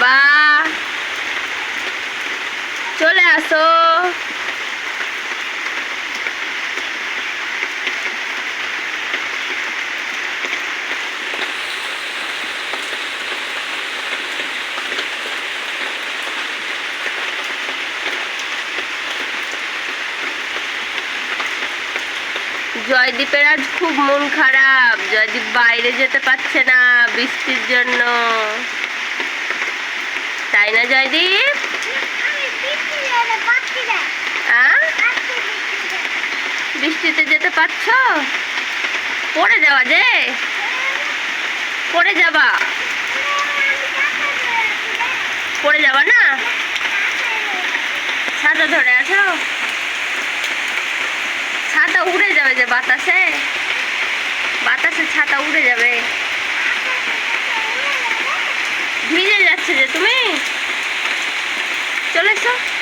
বাবা। চলে আসো। জয়দীপের আজ খুব মন খারাপ। জয়দীপ বাইরে যেতে পারছে না বৃষ্টির জন্য। তাই না জয়দীপ? বৃষ্টিতে যেতে পারছ? পড়ে যাওয়া যে? পড়ে যাবা। পড়ে যাবা না? ছাতা ধরে আছো? ছাতা উড়ে যাবে যে বাতাসে? বাতাসে ছাতা উড়ে যাবে। ভিজে যাচ্ছে যে তুমি? চলে এসো